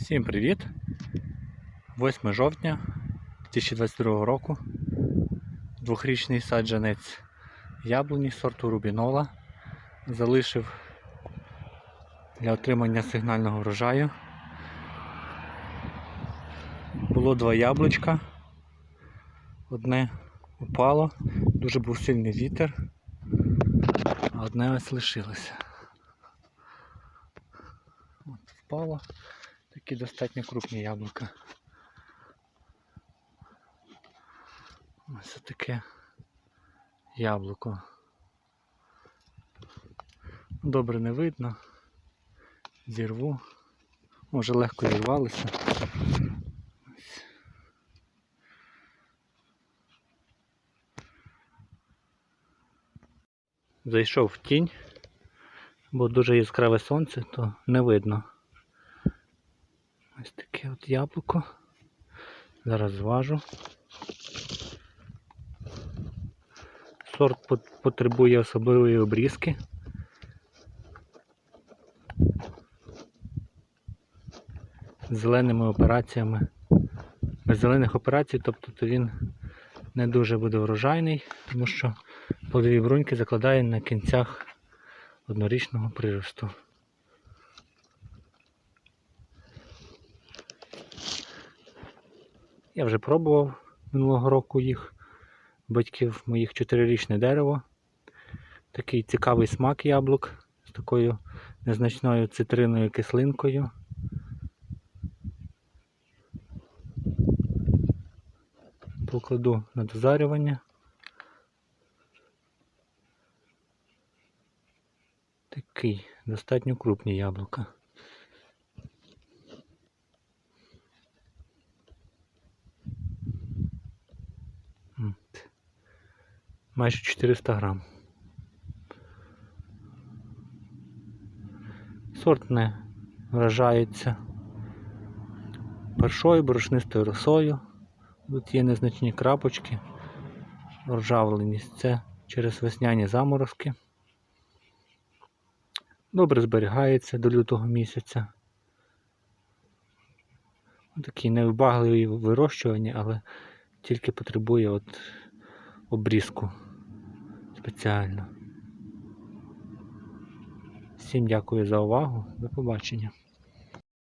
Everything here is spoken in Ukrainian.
Всім привіт! 8 жовтня 2022 року. Двохрічний саджанець яблуні сорту Рубінола залишив для отримання сигнального врожаю. Було два яблучка. Одне упало, дуже був сильний вітер, а одне ось лишилося. От впало. Такі достатньо крупні яблука. Ось таке яблуко. Добре не видно. Зірву. Може легко зірвалося. Ось. Зайшов в тінь, бо дуже яскраве сонце, то не видно. Ось таке от яблуко. Зараз зважу. Сорт потребує особливої обрізки. Зеленими операціями. Без зелених операцій, тобто то він не дуже буде врожайний, тому що плодові бруньки закладає на кінцях однорічного приросту. Я вже пробував минулого року їх. Батьків моїх чотирирічне дерево. Такий цікавий смак яблук з такою незначною цитринною кислинкою. Покладу на дозарювання. Такий достатньо крупні яблука. Майже 400 грам. Сорт не вражається першою борошнистою росою. Тут є незначні крапочки, ржавленість. Це через весняні заморозки. Добре зберігається до лютого місяця. Такий невибагливий в вирощуванні, але тільки потребує от обрізку спеціально. Всім дякую за увагу. До побачення.